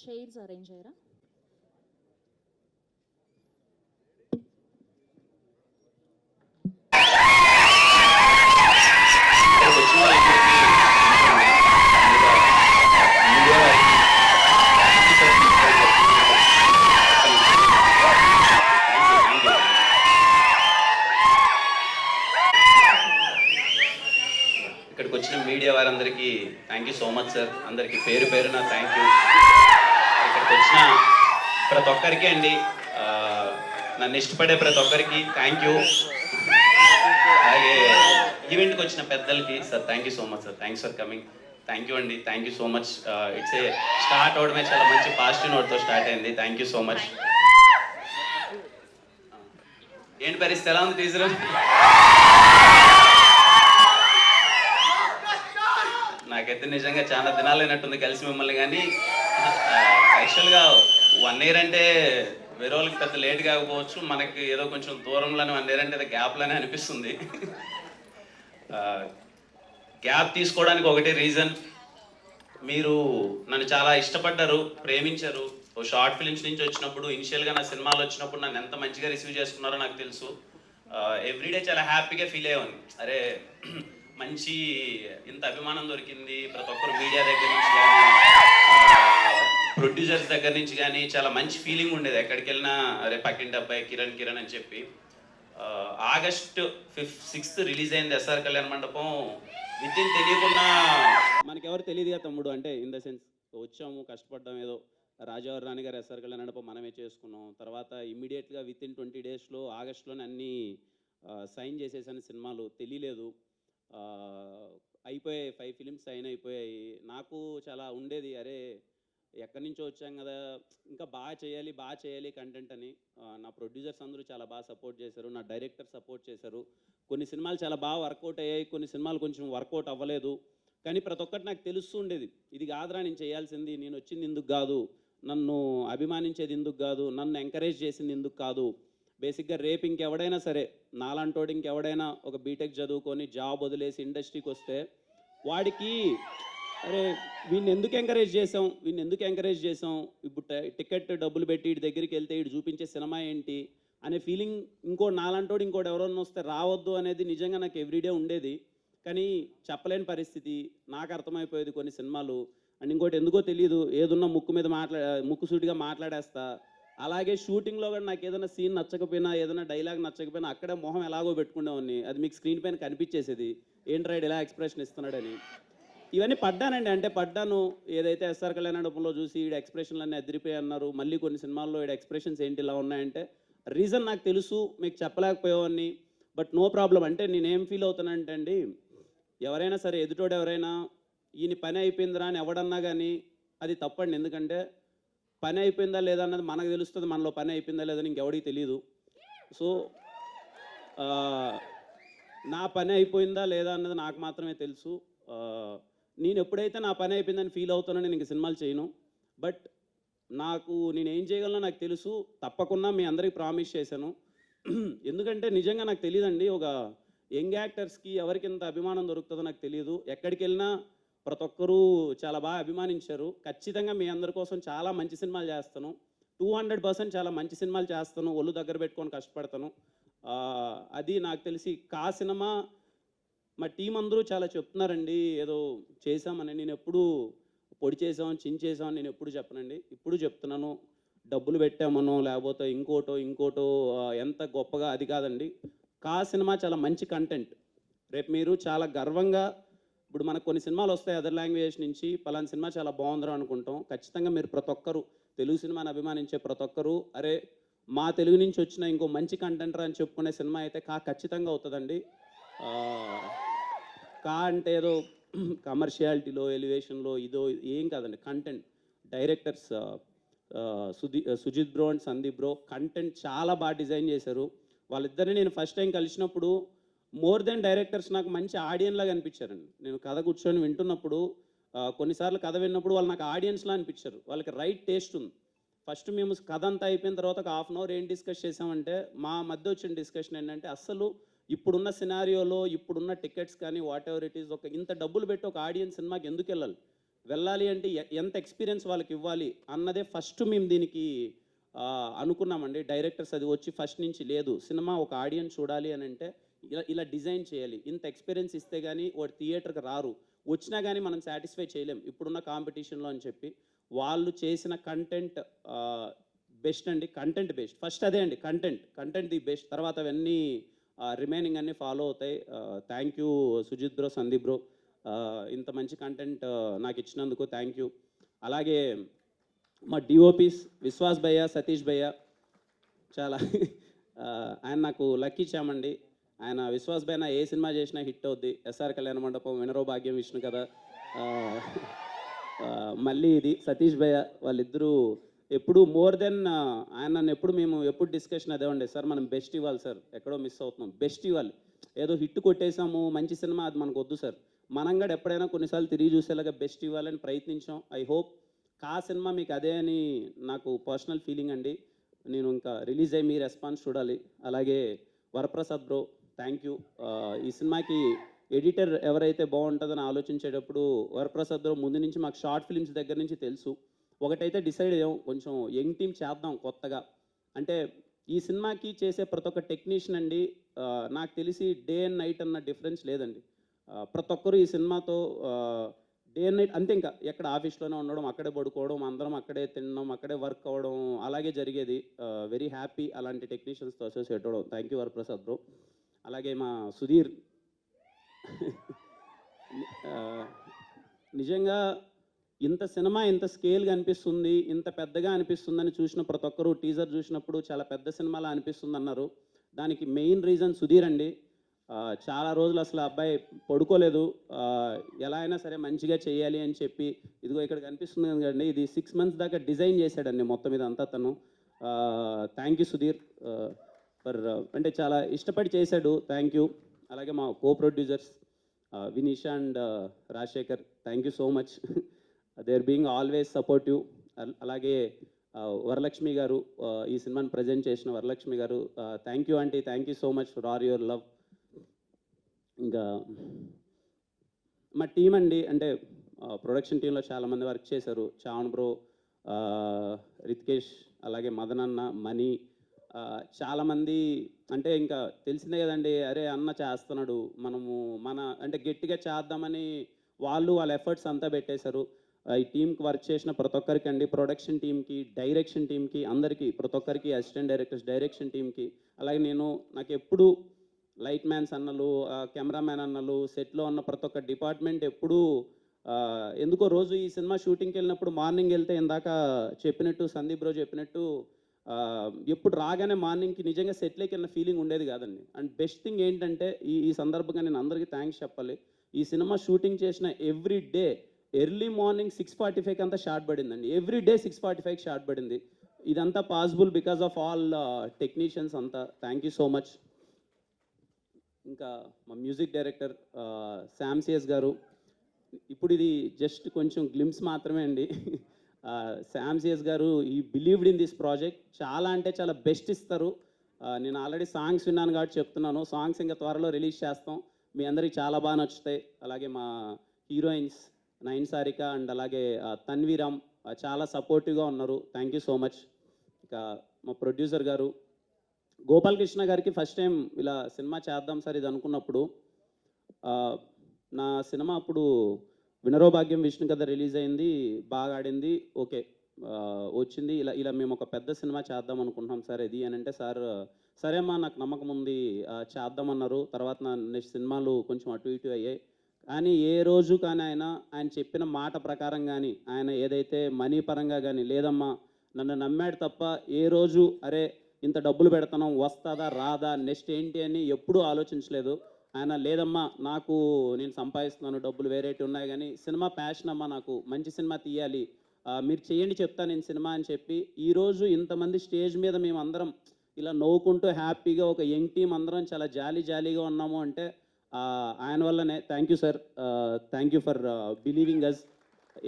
Chairs arrange అయ్యారా ఇక్కడికి వచ్చిన వాళ్ళకి మీడియా వారికి Thank you, thank you. ఇక్కడికి వచ్చిన మీడియా వారందరికీ thank you so much sir అందరికీ పేరు పేరున థ్యాంక్ యూ ఇక్కడికి వచ్చిన ప్రతి ఒక్కరికి అండి నన్ను ఇష్టపడే ప్రతి ఒక్కరికి థ్యాంక్ యూ అలాగే ఈవెంట్కి వచ్చిన పెద్దలకి sir thank you so much sir thanks for coming thank you అండి. Thank you so much it's a start అవడమే చాలా మంచి పాజిటివ్ నోట్తో స్టార్ట్ అయింది. థ్యాంక్ యూ సో మచ్ ఏంటి పరిస్థితి? ఎలా ఉంది టీచర్ నాకైతే నిజంగా చాలా దినాలు అయినట్టుంది కలిసి మిమ్మల్ని కానీ. యాక్చువల్గా వన్ ఇయర్ అంటే వేరే వాళ్ళకి పెద్ద లేట్ కాకపోవచ్చు. మనకి ఏదో కొంచెం దూరంలోనే వన్ ఇయర్ అంటే గ్యాప్లోనే అనిపిస్తుంది. గ్యాప్ తీసుకోవడానికి ఒకటే రీజన్ మీరు నన్ను చాలా ఇష్టపడ్డారు ప్రేమించారు. ఓ షార్ట్ ఫిలిమ్స్ నుంచి వచ్చినప్పుడు ఇనిషియల్గా నా సినిమాలు వచ్చినప్పుడు నన్ను ఎంత మంచిగా రిసీవ్ చేసుకున్నారో నాకు తెలుసు. ఎవ్రీడే చాలా హ్యాపీగా ఫీల్ అయ్యాను అరే మంచి ఇంత అభిమానం దొరికింది. ప్రతి ఒక్కరు మీడియా దగ్గర నుంచి కానీ ప్రొడ్యూసర్స్ దగ్గర నుంచి కానీ చాలా మంచి ఫీలింగ్ ఉండేది. ఎక్కడికి వెళ్ళినా అరే పక్కింటి అబ్బాయి కిరణ్ కిరణ్ అని చెప్పి. ఆగస్ట్ ఫిఫ్త్ సిక్స్త్ రిలీజ్ అయింది SR Kalyan Mandapam. With in తెలియకుండా మనకెవరు తెలియదుగా తమ్ముడు? అంటే ఇన్ ద సెన్స్ వచ్చాము కష్టపడ్డాం ఏదో రాజావారి రాణి గారు ఎస్ఆర్ కళ్యాణ్ మండపం మనమే చేసుకున్నాం. తర్వాత ఇమ్మీడియట్గా విత్ ఇన్ ట్వంటీ డేస్లో ఆగస్ట్లోనే అన్నీ సైన్ చేసేసాను సినిమాలు. తెలియలేదు అయిపోయాయి ఫైవ్ ఫిలిమ్స్ సైన్ అయిపోయాయి. నాకు చాలా ఉండేది అరే ఎక్కడి నుంచో వచ్చాం కదా ఇంకా బాగా చేయాలి బాగా చేయాలి కంటెంట్ అని. నా ప్రొడ్యూసర్స్ అందరూ చాలా బాగా సపోర్ట్ చేశారు నా డైరెక్టర్ సపోర్ట్ చేశారు. కొన్ని సినిమాలు చాలా బాగా వర్కౌట్ అయ్యాయి కొన్ని సినిమాలు కొంచెం వర్కౌట్ అవ్వలేదు. కానీ ప్రతి ఒక్కటి నాకు తెలుస్తూ ఉండేది. ఇది కాదురా నేను చేయాల్సింది నేను వచ్చింది ఎందుకు కాదు నన్ను అభిమానించేది ఎందుకు కాదు నన్ను ఎంకరేజ్ చేసింది ఎందుకు కాదు బేసిక్గా రేపు ఇంకెవడైనా సరే నాలాంటోడు ఇంకెవడైనా ఒక బీటెక్ చదువుకొని జాబ్ వదిలేసి ఇండస్ట్రీకి వస్తే వాడికి అరే వీడిని ఎందుకు ఎంకరేజ్ చేసాం వీడిని ఎందుకు ఎంకరేజ్ చేసాం ఇప్పుడు టికెట్ డబ్బులు పెట్టి ఇటు దగ్గరికి వెళ్తే ఇటు చూపించే సినిమా ఏంటి? అనే ఫీలింగ్ ఇంకో నాలంటోడు ఇంకోటి ఎవరన్నా వస్తే రావద్దు అనేది నిజంగా నాకు ఎవ్రీడే ఉండేది. కానీ చెప్పలేని పరిస్థితి నాకు అర్థమైపోయేది కొన్ని సినిమాలు. అండ్ ఇంకోటి ఎందుకో తెలియదు ఏదున్నా ముక్కు మీద మాట్లా ముక్కు సూటిగా మాట్లాడేస్తా. అలాగే షూటింగ్లో కూడా నాకు ఏదైనా సీన్ నచ్చకపోయినా ఏదైనా డైలాగ్ నచ్చకపోయినా అక్కడే మొహం ఎలాగో పెట్టుకునేవాడిని అది మీకు స్క్రీన్ పైన కనిపించేసేది. ఏంట్రా ఎలా ఇలా ఎక్స్ప్రెషన్ ఇస్తున్నాడని. ఇవన్నీ పడ్డానండి. అంటే పడ్డాను. ఏదైతే ఎస్ఆర్ కళ్యాణ మండపంలో చూసి వీడి ఎక్స్ప్రెషన్లు అన్నీ అదిరిపోయి అన్నారు. మళ్ళీ కొన్ని సినిమాల్లో ఈడ ఎక్స్ప్రెషన్స్ ఏంటి ఇలా ఉన్నాయంటే రీజన్ నాకు తెలుసు మీకు చెప్పలేకపోయేవాడిని. బట్ నో ప్రాబ్లం అంటే నేనేం ఫీల్ అవుతానంటే అండి ఎవరైనా సరే ఎదుటోడు ఎవరైనా ఈయన పని అయిపోయిందిరా అని ఎవడన్నా కానీ అది తప్పండి. ఎందుకంటే పని అయిపోయిందా లేదా అన్నది మనకు తెలుస్తుంది మనలో పని అయిపోయిందా లేదని ఇంకెవడికి తెలియదు సో నా పని అయిపోయిందా లేదా అన్నది నాకు మాత్రమే తెలుసు. నేను ఎప్పుడైతే నా పని అయిపోయిందని ఫీల్ అవుతానో నేను ఇంక సినిమాలు చేయను. బట్ నాకు నేను ఏం చేయగలనో నాకు తెలుసు. తప్పకుండా మీ అందరికి ప్రామిస్ చేశాను. ఎందుకంటే నిజంగా నాకు తెలియదండి ఒక యంగ్ యాక్టర్స్కి ఎవరికి ఎంత అభిమానం దొరుకుతుందో నాకు తెలియదు ఎక్కడికి వెళ్ళినా ప్రతి ఒక్కరూ చాలా బాగా అభిమానించారు. ఖచ్చితంగా మీ అందరి కోసం చాలా మంచి సినిమాలు చేస్తాను. టూ హండ్రెడ్ పర్సెంట్ చాలా మంచి సినిమాలు చేస్తాను. ఒళ్ళు దగ్గర పెట్టుకొని కష్టపడతాను. అది నాకు తెలిసి కా సినిమా మా టీం అందరూ చాలా చెప్తున్నారండి. ఏదో చేశామని నేను ఎప్పుడు పొడి చేసాం చించేసాం నేను ఎప్పుడు చెప్పనండి. ఇప్పుడు చెప్తున్నాను. డబ్బులు పెట్టామనో లేకపోతే ఇంకోటో ఇంకోటో ఎంత గొప్పగా అది కాదండి. కా సినిమా చాలా మంచి కంటెంట్. రేపు మీరు చాలా గర్వంగా ఇప్పుడు మనకు కొన్ని సినిమాలు వస్తాయి అదర్ లాంగ్వేజ్ నుంచి పలానా సినిమా చాలా బాగుందిరా అనుకుంటాం. ఖచ్చితంగా మీరు ప్రతి ఒక్కరు తెలుగు సినిమాని అభిమానించే ప్రతి ఒక్కరు అరే మా తెలుగు నుంచి వచ్చిన ఇంకో మంచి కంటెంట్ అని చెప్పుకునే సినిమా అయితే కా ఖచ్చితంగా అవుతుందండి. కా అంటే ఏదో కమర్షియాలిటీలో ఎలివేషన్లో ఇదో ఏం కాదండి. Content directors Sudhi Sujith bro and Sandeep bro content చాలా బాగా డిజైన్ చేశారు. వాళ్ళిద్దరిని నేను ఫస్ట్ టైం కలిసినప్పుడు మోర్ దెన్ డైరెక్టర్స్ నాకు మంచి ఆడియన్లాగా అనిపించారండి. నేను కథ కూర్చొని వింటున్నప్పుడు కొన్నిసార్లు కథ విన్నప్పుడు వాళ్ళు నాకు ఆడియన్స్లా అనిపించారు. వాళ్ళకి రైట్ టేస్ట్ ఉంది. ఫస్ట్ మేము కథ అంతా అయిపోయిన తర్వాత ఒక హాఫ్ అన్ అవర్ ఏం డిస్కస్ చేసామంటే మా మధ్య వచ్చిన డిస్కషన్ ఏంటంటే అసలు ఇప్పుడున్న సినారియోలో ఇప్పుడున్న టికెట్స్ కానీ వాట్ ఎవర్ ఇట్ ఈస్ ఒక ఇంత డబ్బులు పెట్టి ఒక ఆడియన్స్ సినిమాకి ఎందుకు వెళ్ళాలి? వెళ్ళాలి అంటే ఎ- ఎంత ఎక్స్పీరియన్స్ వాళ్ళకి ఇవ్వాలి? అన్నదే ఫస్ట్ మేము దీనికి అనుకున్నామండి. డైరెక్టర్స్ అది వచ్చి ఫస్ట్ నుంచి లేదు. సినిమా ఒక ఆడియన్స్ చూడాలి అని అంటే ఇలా ఇలా డిజైన్ చేయాలి. ఇంత ఎక్స్పీరియన్స్ ఇస్తే కానీ వాడు థియేటర్కి రారు. వచ్చినా కానీ మనం సాటిస్ఫై చేయలేం. ఇప్పుడున్న కాంపిటీషన్లో అని చెప్పి వాళ్ళు చేసిన కంటెంట్ బెస్ట్ అండి. Content best. ఫస్ట్ అదే అండి. కంటెంట్. Content the best. తర్వాత అవన్నీ రిమైనింగ్ అన్నీ ఫాలో అవుతాయి. Thank you Sujith bro Sandeep bro. ఇంత మంచి కంటెంట్ నాకు ఇచ్చినందుకు థ్యాంక్ యూ. అలాగే మా డిఓపీస్ విశ్వాస్ భయ్య సతీష్ భయ్య చాలా ఆయన నాకు లక్కీ ఇచ్చామండి. ఆయన విశ్వాస్ భయ్య ఏ సినిమా చేసినా హిట్ అవుద్ది. ఎస్ఆర్ కళ్యాణ మండపం వినరో భాగ్యం విష్ణు కదా మళ్ళీ ఇది సతీష్ భయ్య వాళ్ళిద్దరూ ఎప్పుడు మోర్ దెన్ ఆయన నన్ను ఎప్పుడు మేము ఎప్పుడు డిస్కషన్ అదే ఉండే. సార్ మనం బెస్ట్ ఇవ్వాలి సార్. ఎక్కడో మిస్ అవుతున్నాం. బెస్ట్ ఇవ్వాలి. ఏదో హిట్ కొట్టేసాము మంచి సినిమా అది మనకు వద్దు సార్. మనం కూడా ఎప్పుడైనా కొన్నిసార్లు తిరిగి చూసేలాగా బెస్ట్ ఇవ్వాలని ప్రయత్నించాం. ఐ హోప్ కా సినిమా మీకు అదే అని నాకు పర్సనల్ ఫీలింగ్ అండి. నేను ఇంకా రిలీజ్ అయ్యి మీ రెస్పాన్స్ చూడాలి. అలాగే వరప్రసాద్ బ్రో థ్యాంక్ యూ. ఈ సినిమాకి ఎడిటర్ ఎవరైతే బాగుంటుందని ఆలోచించేటప్పుడు వరప్రసాద్ బ్రో ముందు నుంచి మాకు షార్ట్ ఫిల్మ్స్ దగ్గర నుంచి తెలుసు. ఒకటైతే డిసైడ్ అయ్యాం కొంచెం యంగ్ టీమ్ చేద్దాం కొత్తగా. అంటే ఈ సినిమాకి చేసే ప్రతి ఒక్క టెక్నీషియన్ అండి నాకు తెలిసి డే అండ్ నైట్ అన్న డిఫరెన్స్ లేదండి. ప్రతి ఒక్కరు ఈ సినిమాతో డే అండ్ నైట్ అంతే ఇంకా. ఎక్కడ ఆఫీస్లోనే ఉండడం అక్కడే పడుకోవడం అందరం అక్కడే తినడం అక్కడే వర్క్ అవ్వడం అలాగే జరిగేది. వెరీ హ్యాపీ అలాంటి టెక్నీషియన్స్తో అసోసియేట్ అవ్వడం. Thank you Varaprasad bro. అలాగే మా సుధీర్. నిజంగా ఇంత సినిమా ఇంత స్కేల్గా అనిపిస్తుంది ఇంత పెద్దగా అనిపిస్తుందని చూసిన ప్రతి ఒక్కరు టీజర్ చూసినప్పుడు చాలా పెద్ద సినిమాలా అనిపిస్తుంది అన్నారు దానికి మెయిన్ రీజన్ సుధీర్ అండి. చాలా రోజులు అసలు అబ్బాయి పడుకోలేదు. ఎలా అయినా సరే మంచిగా చేయాలి అని చెప్పి ఇదిగో ఇక్కడ కనిపిస్తుంది కదండి ఇది సిక్స్ మంత్స్ దాకా డిజైన్ చేశాడండి మొత్తం ఇదంతా తను thank you Sudheer. For uh, అంటే చాలా ఇష్టపడి చేశాడు. థ్యాంక్ యూ అలాగే మా co producers Vineesh and Rajasekhar thank you so much they are being always supportive అలాగే uh, వరలక్ష్మి గారు uh, ఈ సినిమాని ప్రజెంట్ చేసిన వరలక్ష్మి గారు thank you aunty thank you so much for our your love ఇంకా మా టీం అండి అంటే ప్రొడక్షన్ టీంలో చాలామంది వర్క్ చేశారు. చావన్ బ్రో రితికేష్ అలాగే మదనన్న మనీ చాలామంది అంటే ఇంకా తెలిసిందే కదండి అరే అన్న చేస్తున్నాడు మనము మన అంటే గట్టిగా చేద్దామని వాళ్ళు వాళ్ళ ఎఫర్ట్స్ అంతా పెట్టేశారు. ఆ, ఈ టీంకి వర్క్ చేసిన ప్రతి ఒక్కరికి అండి ప్రొడక్షన్ టీంకి డైరెక్షన్ టీంకి అందరికీ ప్రతి ఒక్కరికి అసిస్టెంట్ డైరెక్టర్స్ డైరెక్షన్ టీంకి అలాగే నేను నాకు ఎప్పుడు లైట్ మ్యాన్స్ అన్నలు కెమెరామ్యాన్ అన్నలు సెట్లో ఉన్న ప్రతి ఒక్క డిపార్ట్మెంట్ ఎప్పుడూ ఎందుకో రోజు ఈ సినిమా షూటింగ్కి వెళ్ళినప్పుడు మార్నింగ్ వెళ్తే ఇందాక చెప్పినట్టు సందీప్ రోజు చెప్పినట్టు ఎప్పుడు రాగానే మార్నింగ్కి నిజంగా సెటిల్ వెళ్ళిన ఫీలింగ్ ఉండేది కాదండి. అండ్ బెస్ట్ థింగ్ ఏంటంటే ఈ ఈ సందర్భంగా నేను అందరికీ థ్యాంక్స్ చెప్పాలి. ఈ సినిమా షూటింగ్ చేసిన every day early morning six forty ఫైవ్కి అంతా షార్ట్ పడిందండి. ఎవ్రీ డే సిక్స్ ఫార్టీ ఫైవ్కి షార్ట్ పడింది. ఇదంతా possible because of all technicians అంతా. థ్యాంక్ యూ సో మచ్ ఇంకా మా మ్యూజిక్ డైరెక్టర్ శామ్సియస్ గారు. ఇప్పుడు ఇది జస్ట్ కొంచెం గ్లిమ్స్ మాత్రమే అండి. శామ్సియస్ గారు ఈ బిలీవ్డ్ ఇన్ దిస్ ప్రాజెక్ట్ చాలా అంటే చాలా బెస్ట్ ఇస్తారు. నేను ఆల్రెడీ సాంగ్స్ విన్నాను కాబట్టి చెప్తున్నాను. సాంగ్స్ ఇంకా త్వరలో రిలీజ్ చేస్తాం. మీ అందరికి చాలా బాగా నచ్చుతాయి. అలాగే మా హీరోయిన్స్ నయన్ సారిక అండ్ అలాగే తన్వీరామ్ చాలా సపోర్టివ్గా ఉన్నారు. థ్యాంక్ యూ సో మచ్ ఇక మా ప్రొడ్యూసర్ గారు గోపాలకృష్ణ గారికి ఫస్ట్ టైం ఇలా సినిమా చేద్దాం సార్ ఇది అనుకున్నప్పుడు నా సినిమా అప్పుడు వినరో భాగ్యం విష్ణు కథ రిలీజ్ అయింది బాగా ఆడింది. ఓకే వచ్చింది. ఇలా ఇలా మేము ఒక పెద్ద సినిమా చేద్దాం అనుకుంటున్నాం సార్ ఇది అని అంటే సార్ సరే అమ్మా నాకు నమ్మకం ఉంది చేద్దామన్నారు తర్వాత నా నెక్స్ట్ సినిమాలు కొంచెం అటు ఇటు అయ్యాయి. కానీ ఏ రోజు కానీ ఆయన ఆయన చెప్పిన మాట ప్రకారం కానీ ఆయన ఏదైతే మనీ పరంగా కానీ లేదమ్మా నన్ను నమ్మాడు తప్ప ఏ రోజు అరే ఇంత డబ్బులు పెడతాం వస్తుందా రాదా నెక్స్ట్ ఏంటి అని ఎప్పుడూ ఆలోచించలేదు. ఆయన లేదమ్మా నాకు నేను సంపాదిస్తున్నాను డబ్బులు వేరేటి ఉన్నాయి కానీ సినిమా ప్యాషన్ అమ్మా నాకు మంచి సినిమా తీయాలి. మీరు చేయండి చెప్తా నేను సినిమా అని చెప్పి ఈరోజు ఇంతమంది స్టేజ్ మీద మేము అందరం ఇలా నవ్వుకుంటూ హ్యాపీగా ఒక యంగ్ టీం అందరం చాలా జాలీ జాలీగా ఉన్నాము అంటే ఆయన వల్లనే. Thank you sir thank you for believing us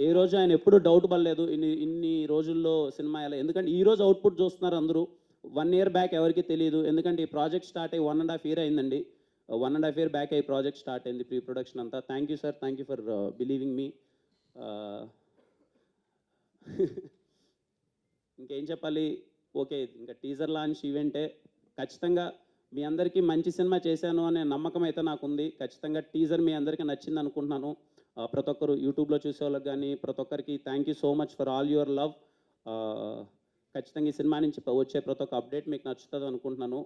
ఏ రోజు ఆయన ఎప్పుడూ డౌట్ పడలేదు ఇన్ని ఇన్ని రోజుల్లో సినిమా ఎలా ఎందుకంటే ఈ రోజు అవుట్పుట్ చూస్తున్నారు అందరూ. వన్ ఇయర్ బ్యాక్ ఎవరికి తెలియదు ఎందుకంటే ఈ ప్రాజెక్ట్ స్టార్ట్ అయ్యి వన్ అండ్ హాఫ్ ఇయర్ అయిందండి. One and half year back అయ్యి ప్రాజెక్ట్ స్టార్ట్ అయింది ప్రీ ప్రొడక్షన్ అంతా. Thank you sir thank you for believing me ఇంకేం చెప్పాలి? ఓకే ఇంకా టీజర్ లాంచ్ ఈవెంటే ఖచ్చితంగా మీ అందరికీ మంచి సినిమా చేశాను అనే నమ్మకం అయితే నాకు ఉంది ఖచ్చితంగా టీజర్ మీ అందరికీ నచ్చింది అనుకుంటున్నాను. Uh, ప్రతి ఒక్కరు యూట్యూబ్లో చూసే వాళ్ళకి కానీ ప్రతి ఒక్కరికి thank you so much for all your love ఖచ్చితంగా ఈ సినిమా నుంచి వచ్చే ప్రతి ఒక్క అప్డేట్ మీకు నచ్చుతుంది అనుకుంటున్నాను.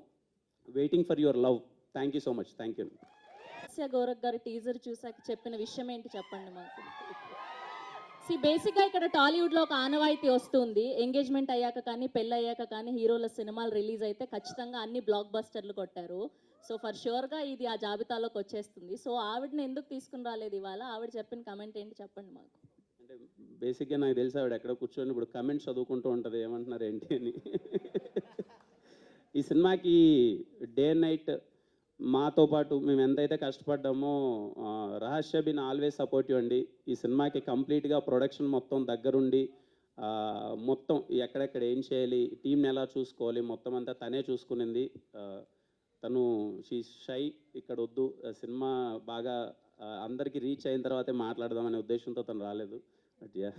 Waiting for your love thank you so much thank you Hasya Gaurav గారి టీజర్ చూసాక చెప్పిన విషయం ఏంటి చెప్పండి మాకు? సి బేసిక్గా ఇక్కడ టాలీవుడ్లో ఒక ఆనవాయితీ వస్తుంది. ఎంగేజ్మెంట్ అయ్యాక కానీ పెళ్ళి అయ్యాక కానీ హీరోల సినిమాలు రిలీజ్ అయితే ఖచ్చితంగా అన్ని బ్లాక్ బస్టర్లు కొట్టారు సో ఫర్ షూర్గా ఇది ఆ జాబితాలోకి వచ్చేస్తుంది. సో ఆవిడని ఎందుకు తీసుకుని రాలేదు ఇవాళ? ఆవిడ చెప్పిన కమెంట్ ఏంటి చెప్పండి మాకు? అంటే బేసిక్గా నాకు తెలిసి ఆవిడ ఎక్కడ కూర్చొని ఇప్పుడు కమెంట్స్ చదువుకుంటూ ఉంటుంది. ఏమంటున్నారు ఏంటి అని? ఈ సినిమాకి డే నైట్ మాతో పాటు మేము ఎంతైతే కష్టపడ్డామో రహస్య బిన్ ఆల్వేస్ సపోర్టివ్ అండి. ఈ సినిమాకి కంప్లీట్గా ప్రొడక్షన్ మొత్తం దగ్గరుండి మొత్తం ఎక్కడెక్కడ ఏం చేయాలి టీంని ఎలా చూసుకోవాలి మొత్తం అంతా తనే చూసుకునింది. తను షీ షై ఇక్కడ వద్దు సినిమా బాగా అందరికీ రీచ్ అయిన తర్వాతే మాట్లాడదామనే ఉద్దేశంతో తను రాలేదు. But yeah.